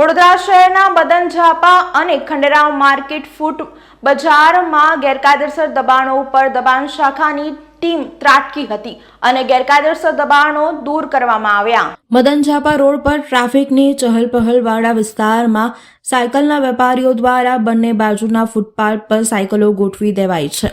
વડોદરા શહેરના બદન ઝાપા અને ખંડેરાવ માર્કેટ ફૂટ બજારમાં ગેરકાયદેસર દબાણો ઉપર દબાણ શાખાની ટીમ ત્રાટકી હતી અને ગેરકાયદેસર દબાણો દૂર કરવામાં આવ્યા. મદન ઝાપા રોડ પર ટ્રાફિકની ચહલપહલવાળા વિસ્તારમાં સાયકલના વેપારીઓ દ્વારા બંને બાજુના ફૂટપાથ પર સાયકલો ગોઠવી દેવાય છે.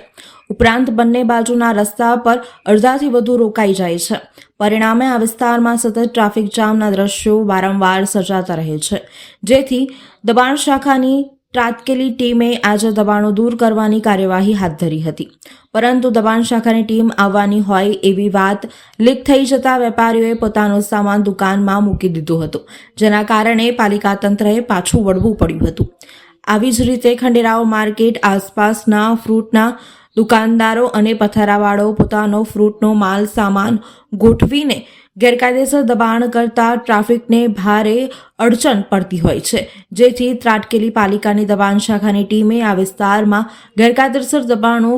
ઉપરાંત બંને બાજુના રસ્તા પર અડધાથી વધુ રોકાઈ જાય છે. પરિણામે આ વિસ્તારમાં સતત ટ્રાફિક જામના દ્રશ્યો વારંવાર સર્જાતા રહે છે. જેથી દબાણ શાખાની તાત્કેલી ટીમે આજે દબાણો દૂર કરવાની કાર્યવાહી હાથ ધરી હતી. પરંતુ દબાણ શાખાની ટીમ આવવાની હોય એવી વાત લીક થઈ જતા વેપારીઓએ પોતાનો સામાન દુકાનમાં મૂકી દીધો હતો, જેના કારણે પાલિકા તંત્રએ પાછું વળવું પડ્યું હતું. આવી જ રીતે ખંડેરાવ માર્કેટ આસપાસના ફ્રૂટના દુકાનદારો અને પથારાવાળો પોતાનો ફ્રૂટનો માલ સામાન ગોઠવીને ગેરકાયદેસર દબાણ કરતા ટ્રાફિકને ભારે અડચણ પડતી હોય છે. જેથી ત્રાટકેલી પાલિકાની દબાણ શાખાની ટીમે આ વિસ્તારમાં ગેરકાયદેસર દબાણો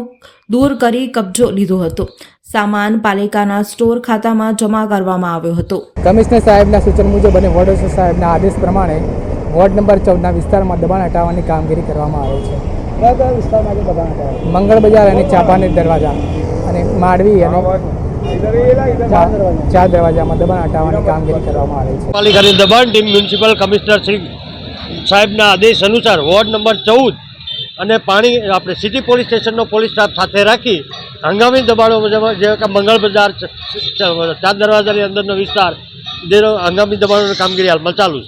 દૂર કરી કબજો લીધો હતો. સામાન પાલિકાના સ્ટોર ખાતામાં જમા કરવામાં આવ્યો હતો. કમિશનર સાહેબના સૂચન મુજબ અને વોર્ડ ઓફિસર સાહેબના આદેશ પ્રમાણે વોર્ડ નંબર ચૌદના વિસ્તારમાં દબાણ હટાવવાની કામગીરી કરવામાં આવે છે. મંગળ બજાર અને ચાપાનેર દરવાજા અને માંડવી અને ચાર દરવાજામાં દબાણ હટાવવાની કામગીરી કરવામાં આવે છે. પાલિકાની દબાણ ટીમ મ્યુનિસિપલ કમિશનર શ્રી સાહેબના આદેશ અનુસાર વોર્ડ નંબર ચૌદ અને પાણી આપણે સિટી પોલીસ સ્ટેશનનો પોલીસ સ્ટાફ સાથે રાખી હંગામી દબાણો જેવા કે મંગળ બજાર ચાર દરવાજાની અંદરનો વિસ્તાર, જેનો હંગામી દબાણોની કામગીરી હાલમાં ચાલુ છે.